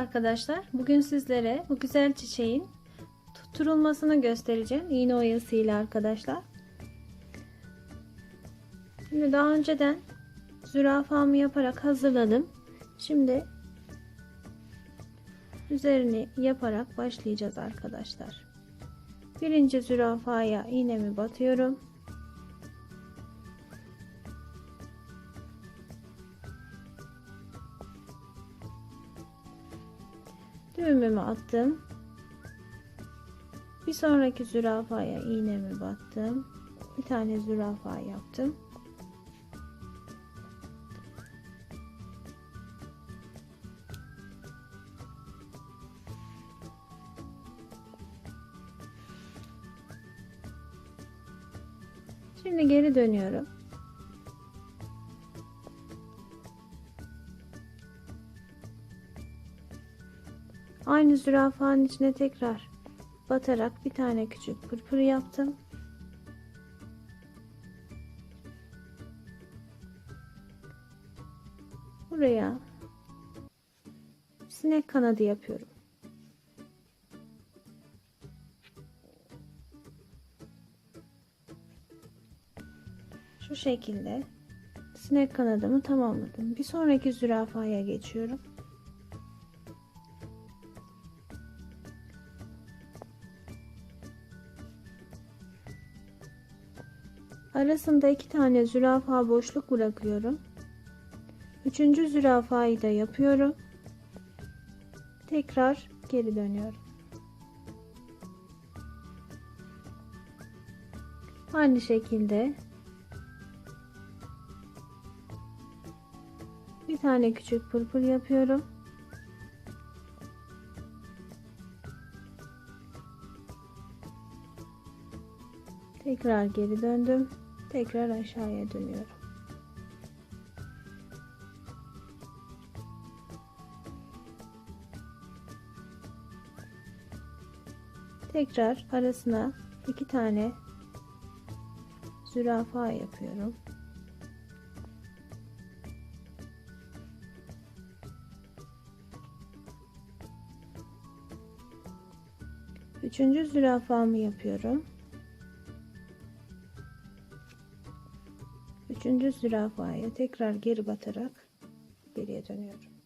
arkadaşlar. Bugün sizlere bu güzel çiçeğin tutturulmasını göstereceğim. İğne oyasıyla arkadaşlar. Şimdi daha önceden zürafamı yaparak hazırladım. Şimdi üzerini yaparak başlayacağız arkadaşlar. Birinci zürafaya iğnemi batıyorum. Düğümümü attım. Bir sonraki zürafaya iğnemi battım. Bir tane zürafa yaptım. Şimdi geri dönüyorum. Aynı zürafanın içine tekrar batarak bir tane küçük pırpır yaptım. Buraya sinek kanadı yapıyorum. Şu şekilde sinek kanadımı tamamladım. Bir sonraki zürafaya geçiyorum. Arasında iki tane zürafa boşluk bırakıyorum. Üçüncü zürafayı da yapıyorum. Tekrar geri dönüyorum. Aynı şekilde bir tane küçük pırpır yapıyorum. Tekrar geri döndüm. Tekrar aşağıya dönüyorum. Tekrar arasına iki tane zürafa yapıyorum. Üçüncü zürafamı yapıyorum. Üçüncü zürafaya tekrar geri batarak geriye dönüyorum.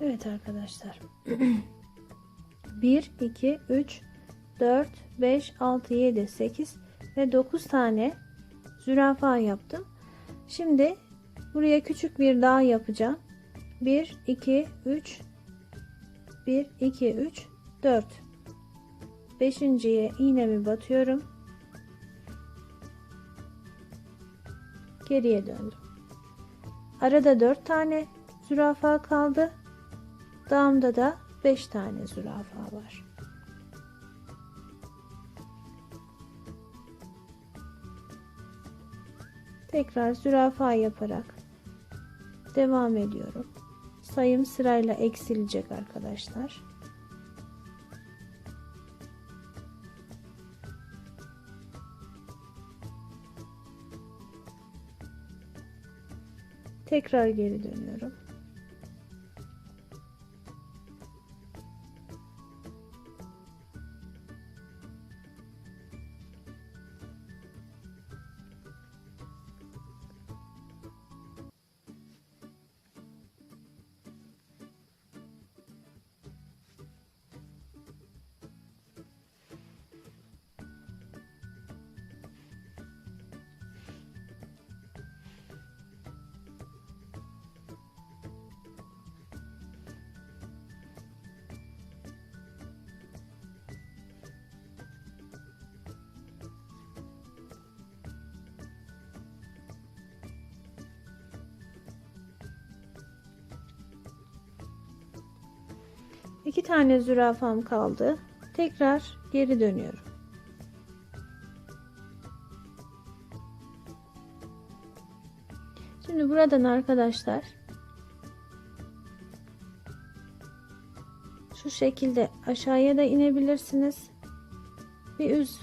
Evet arkadaşlar. 1, 2, 3, 4, 5, 6, 7, 8 ve 9 tane zürafa yaptım. Şimdi buraya küçük bir dağ yapacağım. 1, 2, 3, 1, 2, 3, 4. Beşinciye iğnemi batıyorum. Geriye döndüm. Arada 4 tane zürafa kaldı. Dağımda da 5 tane zürafa var. Tekrar zürafa yaparak devam ediyorum. Sayım sırayla eksilecek arkadaşlar. Tekrar geri dönüyorum. İki tane zürafam kaldı. Tekrar geri dönüyorum. Şimdi buradan arkadaşlar şu şekilde aşağıya da inebilirsiniz. Bir üst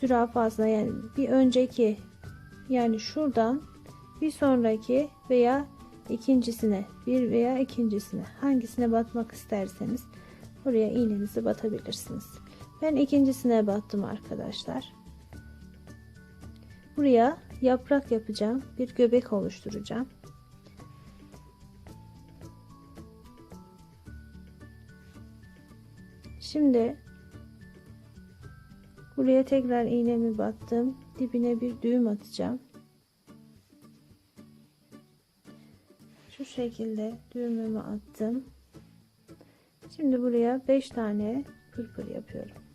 zürafasına yani bir önceki yani şuradan bir sonraki veya ikincisine bir veya ikincisine hangisine batmak isterseniz buraya iğnenizi batabilirsiniz. Ben ikincisine battım arkadaşlar. Buraya yaprak yapacağım. Bir göbek oluşturacağım. Şimdi buraya tekrar iğnemi battım. Dibine bir düğüm atacağım. Şekilde düğümümü attım. Şimdi buraya 5 tane pırpır yapıyorum.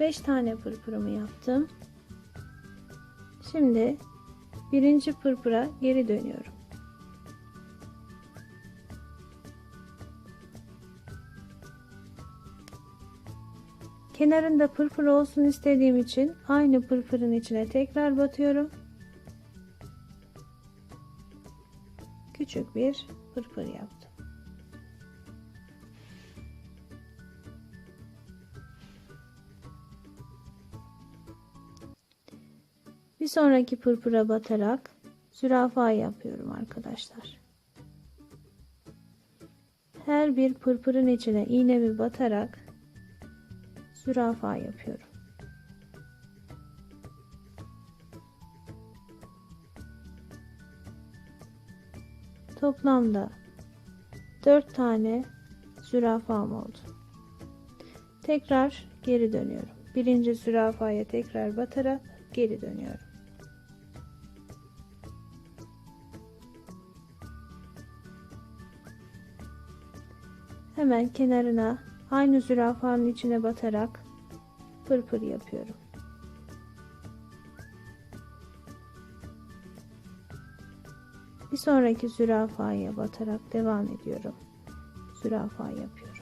Beş tane pırpırımı yaptım. Şimdi birinci pırpıra geri dönüyorum. Kenarında pırpır olsun istediğim için aynı pırpırın içine tekrar batıyorum. Küçük bir pırpır yaptım. Bir sonraki pırpıra batarak zürafa yapıyorum arkadaşlar. Her bir pırpırın içine iğnemi batarak zürafa yapıyorum. Toplamda 4 tane zürafam oldu. Tekrar geri dönüyorum. Birinci zürafaya tekrar batarak geri dönüyorum. Hemen kenarına aynı zürafanın içine batarak pırpır yapıyorum. Bir sonraki zürafaya batarak devam ediyorum. Zürafa yapıyorum.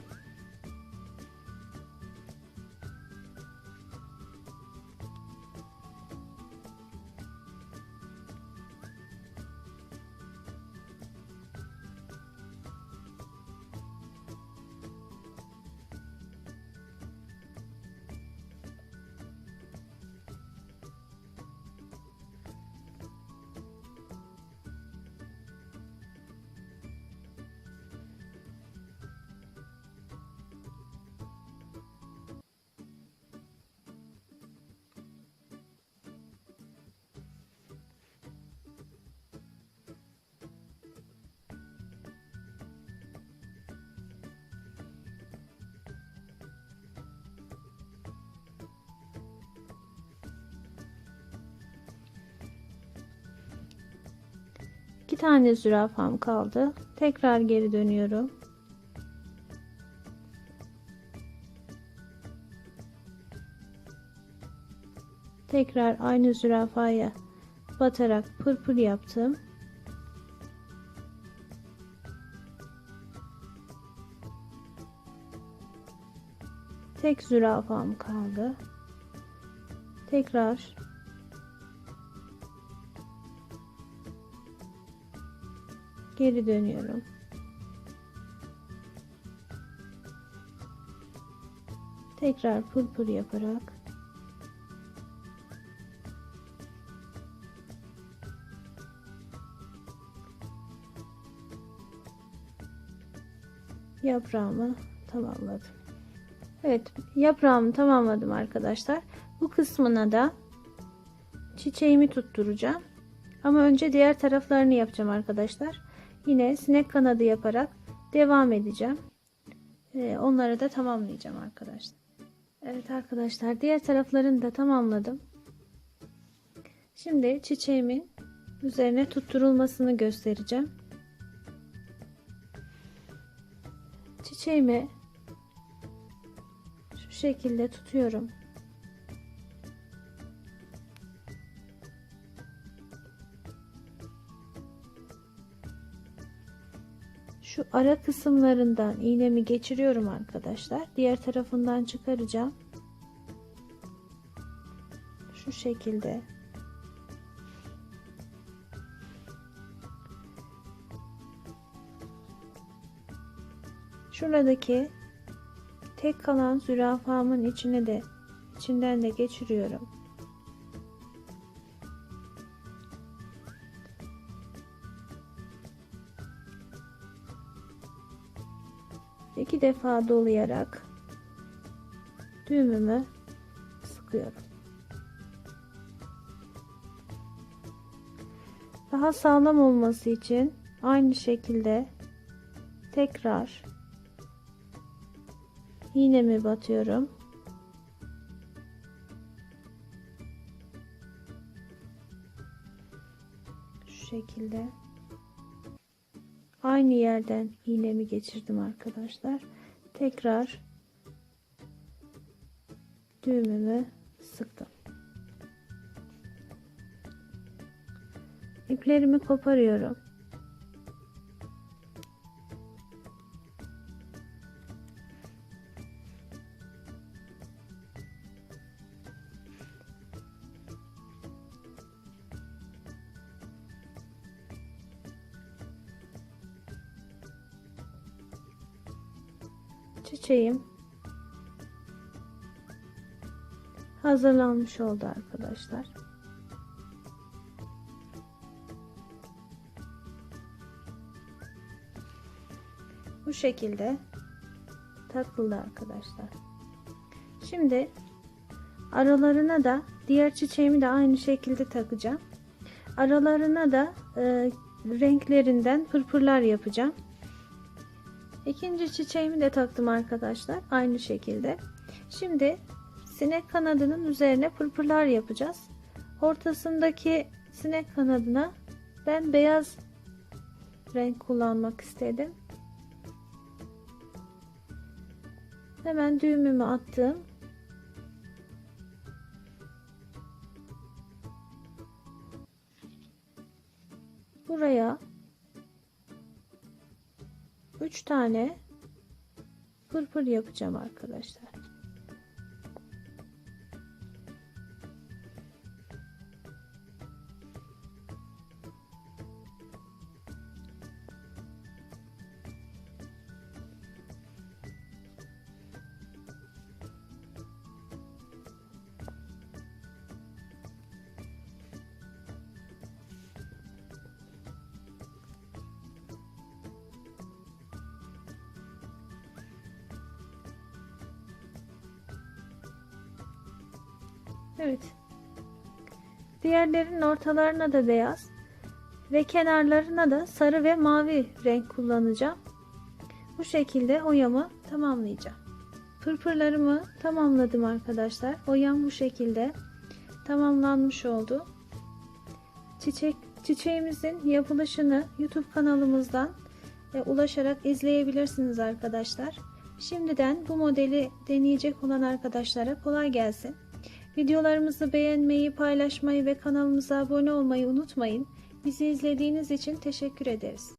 İki tane zürafam kaldı. Tekrar geri dönüyorum. Tekrar aynı zürafaya batarak pırpır yaptım. Tek zürafam kaldı. Tekrar geri dönüyorum. Tekrar pırpır yaparak yaprağımı tamamladım. Evet yaprağımı tamamladım arkadaşlar. Bu kısmına da çiçeğimi tutturacağım. Ama önce diğer taraflarını yapacağım arkadaşlar. Yine sinek kanadı yaparak devam edeceğim. Ee, onları da tamamlayacağım arkadaşlar. Evet arkadaşlar diğer taraflarını da tamamladım. Şimdi çiçeğimin üzerine tutturulmasını göstereceğim. Çiçeğimi şu şekilde tutuyorum. Şu ara kısımlarından iğnemi geçiriyorum arkadaşlar. Diğer tarafından çıkaracağım. Şu şekilde. Şuradaki tek kalan zürafamın içine de içinden de geçiriyorum. İki defa dolayarak düğümümü sıkıyorum. Daha sağlam olması için aynı şekilde tekrar iğnemi batıyorum. Şu şekilde aynı yerden iğnemi geçirdim arkadaşlar. Tekrar düğümümü sıktım. İplerimi koparıyorum. Çiçeğim hazırlanmış oldu arkadaşlar. Bu şekilde takıldı arkadaşlar. Şimdi aralarına da diğer çiçeğimi de aynı şekilde takacağım. Aralarına da e, renklerinden pırpırlar yapacağım. İkinci çiçeğimi de taktım arkadaşlar. Aynı şekilde. Şimdi sinek kanadının üzerine pırpırlar yapacağız. Ortasındaki sinek kanadına ben beyaz renk kullanmak istedim. Hemen düğümümü attım. Buraya 3 tane pırpır yapacağım arkadaşlar. Evet. Diğerlerinin ortalarına da beyaz ve kenarlarına da sarı ve mavi renk kullanacağım. Bu şekilde oyamı tamamlayacağım. Pırpırlarımı tamamladım arkadaşlar. Oyam bu şekilde tamamlanmış oldu. Çiçek Çiçeğimizin yapılışını YouTube kanalımızdan e, ulaşarak izleyebilirsiniz arkadaşlar. Şimdiden bu modeli deneyecek olan arkadaşlara kolay gelsin. Videolarımızı beğenmeyi, paylaşmayı ve kanalımıza abone olmayı unutmayın. Bizi izlediğiniz için teşekkür ederiz.